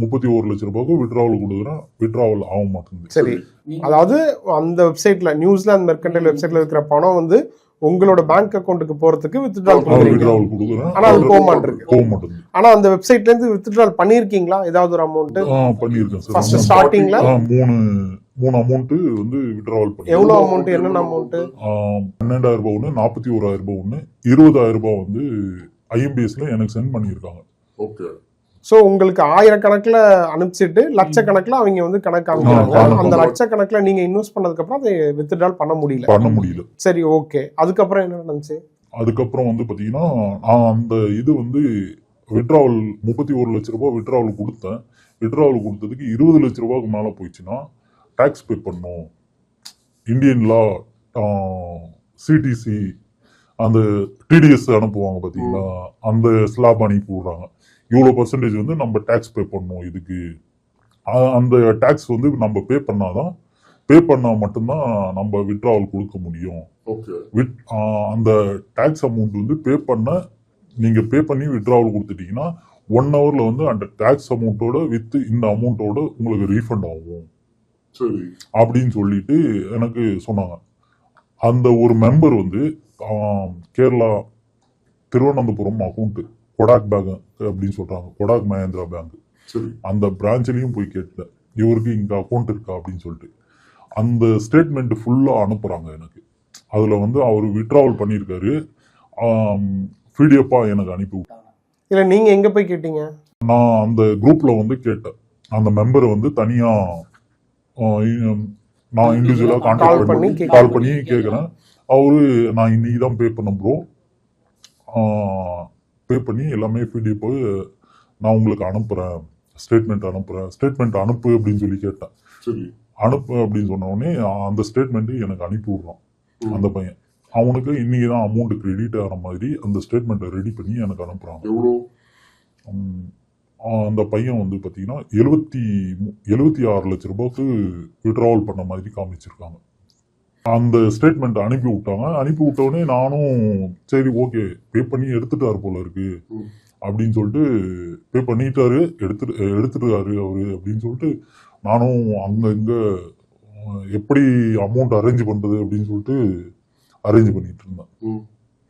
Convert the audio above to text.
முப்பத்தி ஒரு லட்ச ரூபாய்க்கு விட்ராவல் கொடுக்குறேன் விட்ராவல் ஆக மாட்டேங்குது. சரி. அதாவது அந்த வெப்சைட்ல நியூசிலாந்து மெர்கண்டைல் வெப்சைட்ல இருக்கிற பணம் வந்து உங்களோட பேங்க் அக்கௌண்ட்டுக்கு போறதுக்கு வித்ட்ரால் விட்ராவல் கொடுக்குறேன் ஆனா அது போக மாட்டிருக்கு போக மாட்டேங்குது. ஆனா அந்த வெப்சைட்ல இருந்து வித்ட்ரால் பண்ணிருக்கீங்களா? ஏதாவது ஒரு அமௌண்ட் ஆ பண்ணியிருக்கேன் ஃபர்ஸ்ட் சார் ஸ்டார்டிங்ல மூணு மூணு அமௌண்ட் வந்து விட்ராவல் பண்ணி எவ்வளவு அமௌண்ட் என்னென்ன அமௌண்ட் பன்னெண்டாயிரம் ரூபாய் ஒன்று நாற்பத்தி ஓராயிரம் ரூபாய் ஒன்று இருபதாயிரம் ரூபாய் வந்து ஐஎம்பிஎஸ்ல எனக்கு சென்ட் பண்ணியிருக்காங்க. ஓகே சோ உங்களுக்கு ஆயிரக்கணக்குல அனுப்பிச்சிட்டு லட்சக்கணக்குல அவங்க வந்து கணக்கு அமைக்கிறாங்க. அந்த லட்சக்கணக்குல நீங்க இன்வெஸ்ட் பண்ணதுக்கு அப்புறம் அதை வித்ட்ரால் பண்ண முடியல. பண்ண முடியல. சரி ஓகே அதுக்கப்புறம் என்ன நடந்துச்சு? அதுக்கப்புறம் வந்து பார்த்தீங்கன்னா நான் அந்த இது வந்து விட்ராவல் முப்பத்தி ஒரு லட்ச ரூபாய் விட்ராவல் கொடுத்தேன். விட்ராவல் கொடுத்ததுக்கு இருபது லட்ச ரூபாய்க்கு மேலே போயிடுச்சுன்னா டேக்ஸ் பே பண்ணும் இந்தியன் லா சிடிசி அந்த டிடிஎஸ் அனுப்புவாங்க பார்த்தீங்களா அந்த ஸ்லாப் அனுப்பி விடுறாங்க. இவ்வளோ பர்சன்டேஜ் வந்து நம்ம டேக்ஸ் பே பண்ணணும் இதுக்கு. அந்த டேக்ஸ் வந்து நம்ம பே பண்ணாதான் பே பண்ணால் மட்டும்தான் நம்ம விட்ராவல் கொடுக்க முடியும். ஓகே வித் அந்த டேக்ஸ் அமௌண்ட் வந்து பே பண்ண நீங்க பே பண்ணி விட்ராவல் கொடுத்துட்டீங்கன்னா ஒன் ஹவர்ல வந்து அந்த டேக்ஸ் அமௌண்ட்டோட வித் இந்த அமௌண்ட்டோட உங்களுக்கு ரீஃபண்ட் ஆகும். சரி. அப்படின்னு சொல்லிட்டு எனக்கு சொன்னாங்க. அந்த ஒரு மெம்பர் வந்து கேரளா திருவனந்தபுரம் அக்கௌண்ட் கொடாக் பேங்க் அப்படின்னு சொல்றாங்க. கொடாக் மஹேந்திரா பேங்க். சரி. அந்த பிரான்ச்லயும் போய் கேட்டேன். இவருக்கு இங்க அக்கௌண்ட் இருக்கா அப்படின்னு சொல்லிட்டு. அந்த ஸ்டேட்மெண்ட் ஃபுல்லா அனுப்புறாங்க எனக்கு. அதுல வந்து அவர் விட்ராவல் பண்ணியிருக்காரு. பிடிஎஃபா எனக்கு அனுப்பி விட்டாங்க. இல்ல நீங்க எங்க போய் கேட்டீங்க? நான் அந்த குரூப்ல வந்து கேட்டேன். அந்த மெம்பரை வந்து தனியா நான் இண்டிவிஜுவலா கான்டாக்ட் பண்ணி. கால் பண்ணி கேட்குறேன் அவரு நான் இன்னைக்கு தான் பே பண்ண ப்ரோ பே பண்ணி எல்லாமே பிடிஎஃப் நான் உங்களுக்கு அனுப்புறேன். ஸ்டேட்மெண்ட் அனுப்புறேன். ஸ்டேட்மெண்ட் அனுப்பு அப்படின்னு சொல்லி கேட்டேன். சரி. அனுப்பு அப்படின்னு சொன்ன உடனே அந்த ஸ்டேட்மெண்ட் எனக்கு அனுப்பி விடுறான். அந்த பையன். அவனுக்கு இன்னைக்கு தான் அமௌண்ட் கிரெடிட் ஆகிற மாதிரி அந்த ஸ்டேட்மெண்ட்டை ரெடி பண்ணி எனக்கு அனுப்புறாங்க எவ்வளோ அந்த பையன் வந்து பார்த்தீங்கன்னா எழுபத்தி எழுபத்தி ஆறு லட்ச ரூபாய்க்கு விட்ராவல் பண்ண மாதிரி காமிச்சிருக்காங்க. அந்த ஸ்டேட்மெண்ட் அனுப்பி விட்டாங்க. அனுப்பி விட்டோடனே நானும் சரி ஓகே பே பண்ணி எடுத்துட்டாரு போல இருக்கு. அப்படின்னு சொல்லிட்டு பே பண்ணிட்டாரு. எடுத்துட்டு எடுத்துட்டாரு அவரு அப்படின்னு சொல்லிட்டு நானும் அங்கே இங்கே எப்படி அமௌண்ட் அரேஞ்ச் பண்ணுறது அப்படின்னு சொல்லிட்டு அரேஞ்ச் பண்ணிட்டு இருந்தேன்.